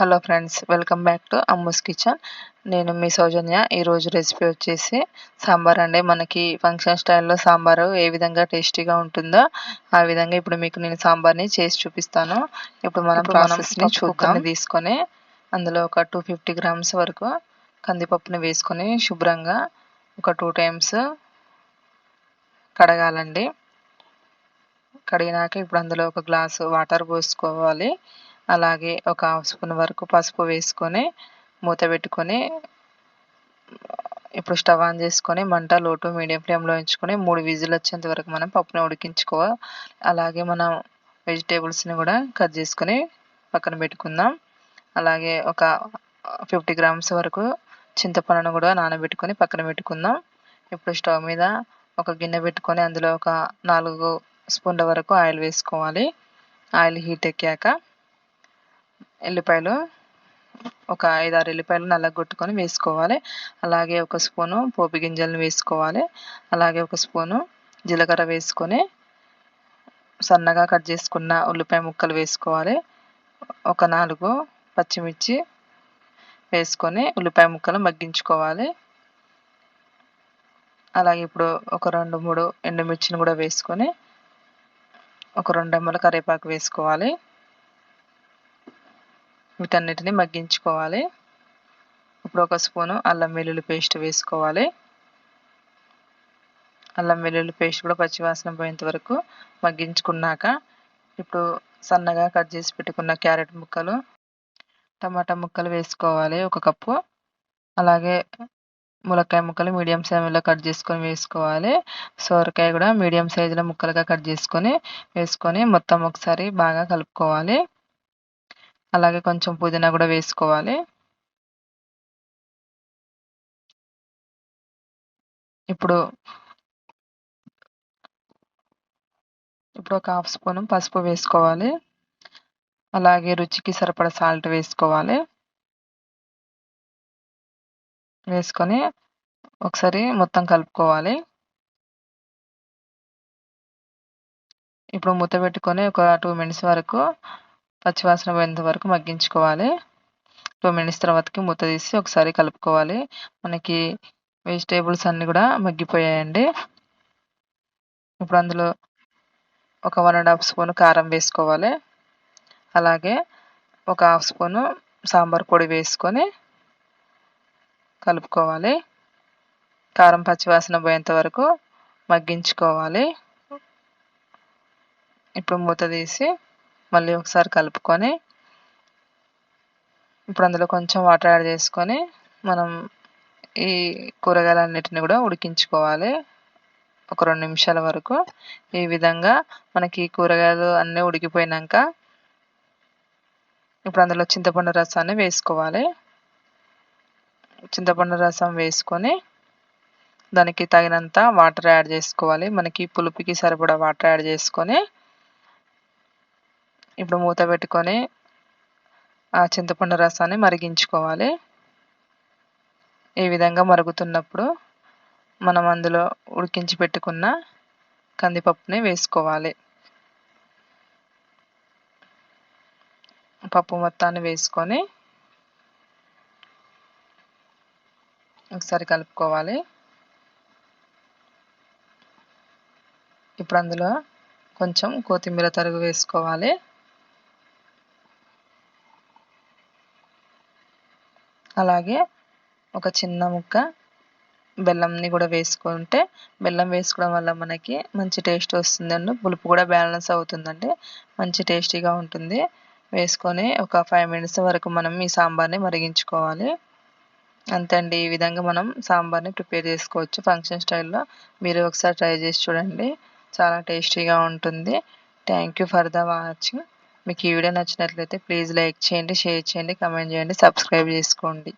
Hello friends welcome back to Ammu's kitchen. నేను మీ సౌజన్య. ఈరోజు రెసిపీ వచ్చేసి సాంబార్ అండి. మనకి ఫంక్షన్ స్టైల్లో సాంబారు ఏ విధంగా టేస్టీగా ఉంటుందో ఆ విధంగా ఇప్పుడు మీకు నేను సాంబార్ని చేసి చూపిస్తాను. ఇప్పుడు మనం ప్రాసెస్ని చూద్దాం. తీసుకొని అందులో ఒక టూ ఫిఫ్టీ గ్రామ్స్ వరకు కందిపప్పుని వేసుకొని శుభ్రంగా ఒక టూ టైమ్స్ కడగాలండి. కడిగినాక ఇప్పుడు అందులో ఒక గ్లాసు వాటర్ పోసుకోవాలి. అలాగే ఒక హాఫ్ స్పూన్ వరకు పసుపు వేసుకొని మూత పెట్టుకొని ఇప్పుడు స్టవ్ ఆన్ చేసుకొని మంట లోటు మీడియం ఫ్లేమ్లో ఉంచుకొని మూడు విజిల్ వచ్చేంత వరకు మనం పప్పుని ఉడికించుకోవాలి అలాగే మనం వెజిటేబుల్స్ని కూడా కట్ చేసుకొని పక్కన పెట్టుకుందాం. అలాగే ఒక ఫిఫ్టీ గ్రామ్స్ వరకు చింతపండును కూడా నానబెట్టుకొని పక్కన పెట్టుకుందాం. ఇప్పుడు స్టవ్ మీద ఒక గిన్నె పెట్టుకొని అందులో ఒక నాలుగు స్పూన్ల వరకు ఆయిల్ వేసుకోవాలి. ఆయిల్ హీట్ ఎక్కాక ఎల్లిపాయలు ఒక ఐదు ఆరు ఎల్లిపాయలు నల్లగొట్టుకొని వేసుకోవాలి. అలాగే ఒక స్పూను పోపు గింజలను వేసుకోవాలి. అలాగే ఒక స్పూను జీలకర్ర వేసుకొని సన్నగా కట్ చేసుకున్న ఉల్లిపాయ ముక్కలు వేసుకోవాలి. ఒక నాలుగు పచ్చిమిర్చి వేసుకొని ఉల్లిపాయ ముక్కలు మగ్గించుకోవాలి. అలాగే ఇప్పుడు ఒక రెండు మూడు ఎండుమిర్చిని కూడా వేసుకొని ఒక రెండు ఎమ్మల కరివేపాకు వేసుకోవాలి. వీటన్నిటిని మగ్గించుకోవాలి. ఇప్పుడు ఒక స్పూను అల్లం వెల్లుల్లి పేస్ట్ వేసుకోవాలి. అల్లం వెల్లుల్లి పేస్ట్ కూడా పచ్చివాసన పోయేంత వరకు మగ్గించుకున్నాక ఇప్పుడు సన్నగా కట్ చేసి పెట్టుకున్న క్యారెట్ ముక్కలు టమాటా ముక్కలు వేసుకోవాలి ఒక కప్పు. అలాగే ములక్కాయ ముక్కలు మీడియం సైజులో కట్ చేసుకొని వేసుకోవాలి. సోరకాయ కూడా మీడియం సైజులో ముక్కలుగా కట్ చేసుకొని వేసుకొని మొత్తం ఒకసారి బాగా కలుపుకోవాలి. అలాగే కొంచెం పుదీనా కూడా వేసుకోవాలి. ఇప్పుడు ఇప్పుడు ఒక హాఫ్ స్పూన్ పసుపు వేసుకోవాలి. అలాగే రుచికి సరిపడ సాల్ట్ వేసుకోవాలి. వేసుకొని ఒకసారి మొత్తం కలుపుకోవాలి. ఇప్పుడు మూత పెట్టుకొని ఒక టూ మినిట్స్ వరకు పచ్చివాసన పోయేంత వరకు మగ్గించుకోవాలి. టూ మినిట్స్ తర్వాతకి మూత తీసి ఒకసారి కలుపుకోవాలి. మనకి వెజిటేబుల్స్ అన్నీ కూడా మగ్గిపోయాయండి. ఇప్పుడు అందులో ఒక వన్ అండ్ హాఫ్ స్పూన్ కారం వేసుకోవాలి. అలాగే ఒక హాఫ్ స్పూను సాంబార్ పొడి వేసుకొని కలుపుకోవాలి. కారం పచ్చివాసన పోయేంత వరకు మగ్గించుకోవాలి. ఇప్పుడు మూత తీసి మళ్ళీ ఒకసారి కలుపుకొని ఇప్పుడు అందులో కొంచెం వాటర్ యాడ్ చేసుకొని మనం ఈ కూరగాయలన్నిటిని కూడా ఉడికించుకోవాలి. ఒక రెండు నిమిషాల వరకు. ఈ విధంగా మనకి కూరగాయలు అన్నీ ఉడికిపోయినాక ఇప్పుడు అందులో చింతపండు రసాన్ని వేసుకోవాలి. చింతపండు రసం వేసుకొని దానికి తగినంత వాటర్ యాడ్ చేసుకోవాలి. మనకి పులుపుకి సరిపడా వాటర్ యాడ్ చేసుకొని ఇప్పుడు మూత పెట్టుకొని ఆ చింతపండు రసాన్ని మరిగించుకోవాలి. ఈ విధంగా మరుగుతున్నప్పుడు మనం అందులో ఉడికించి పెట్టుకున్న కందిపప్పుని వేసుకోవాలి. పప్పు మొత్తాన్ని వేసుకొని ఒకసారి కలుపుకోవాలి. ఇప్పుడు అందులో కొంచెం కొత్తిమీర తరుగు వేసుకోవాలి. అలాగే ఒక చిన్న ముక్క బెల్లంని కూడా వేసుకుంటే బెల్లం వేసుకోవడం వల్ల మనకి మంచి టేస్ట్ వస్తుందండి పులుపు కూడా బ్యాలెన్స్ అవుతుందండి. మంచి టేస్టీగా ఉంటుంది. వేసుకొని ఒక ఫైవ్ మినిట్స్ వరకు మనం ఈ సాంబార్ని మరిగించుకోవాలి. అంతే అండి. ఈ విధంగా మనం సాంబార్ని ప్రిపేర్ చేసుకోవచ్చు ఫంక్షన్ స్టైల్లో. మీరు ఒకసారి ట్రై చేసి చూడండి. చాలా టేస్టీగా ఉంటుంది. Thank you for the watching. మీకు ఈ వీడియో నచ్చినట్లయితే ప్లీజ్ లైక్ చేయండి షేర్ చేయండి కమెంట్ చేయండి సబ్స్క్రైబ్ చేసుకోండి.